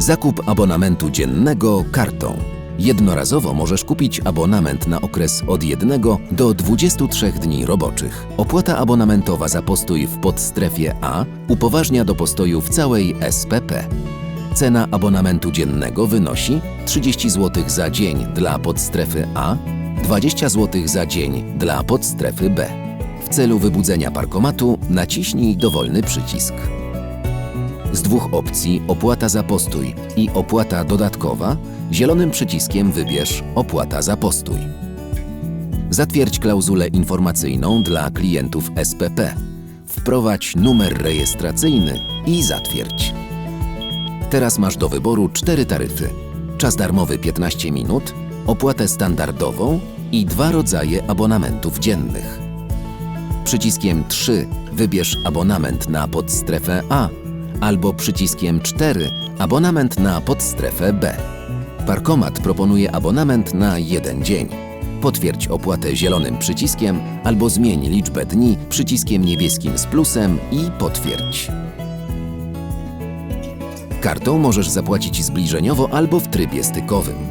Zakup abonamentu dziennego kartą. Jednorazowo możesz kupić abonament na okres od 1 do 23 dni roboczych. Opłata abonamentowa za postój w podstrefie A upoważnia do postoju w całej SPP. Cena abonamentu dziennego wynosi 30 zł za dzień dla podstrefy A, 20 zł za dzień dla podstrefy B. W celu wybudzenia parkomatu naciśnij dowolny przycisk. Z dwóch opcji opłata za postój i opłata dodatkowa zielonym przyciskiem wybierz opłata za postój. Zatwierdź klauzulę informacyjną dla klientów SPP. Wprowadź numer rejestracyjny i zatwierdź. Teraz masz do wyboru cztery taryfy. Czas darmowy 15 minut, opłatę standardową i dwa rodzaje abonamentów dziennych. Przyciskiem 3 wybierz abonament na podstrefę A albo przyciskiem 4 abonament na podstrefę B. Parkomat proponuje abonament na jeden dzień. Potwierdź opłatę zielonym przyciskiem albo zmień liczbę dni przyciskiem niebieskim z plusem i potwierdź. Kartą możesz zapłacić zbliżeniowo albo w trybie stykowym.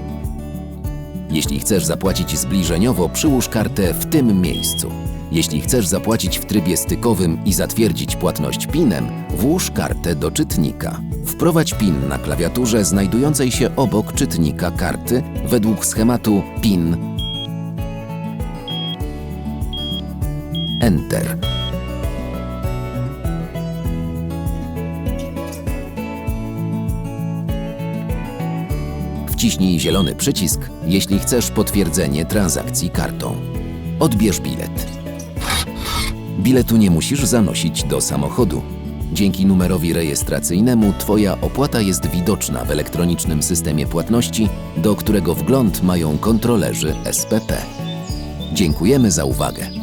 Jeśli chcesz zapłacić zbliżeniowo, przyłóż kartę w tym miejscu. Jeśli chcesz zapłacić w trybie stykowym i zatwierdzić płatność PIN-em, włóż kartę do czytnika. Wprowadź PIN na klawiaturze znajdującej się obok czytnika karty według schematu PIN. Enter. Wciśnij zielony przycisk, jeśli chcesz potwierdzenie transakcji kartą. Odbierz bilet. Biletu nie musisz zanosić do samochodu. Dzięki numerowi rejestracyjnemu Twoja opłata jest widoczna w elektronicznym systemie płatności, do którego wgląd mają kontrolerzy SPP. Dziękujemy za uwagę.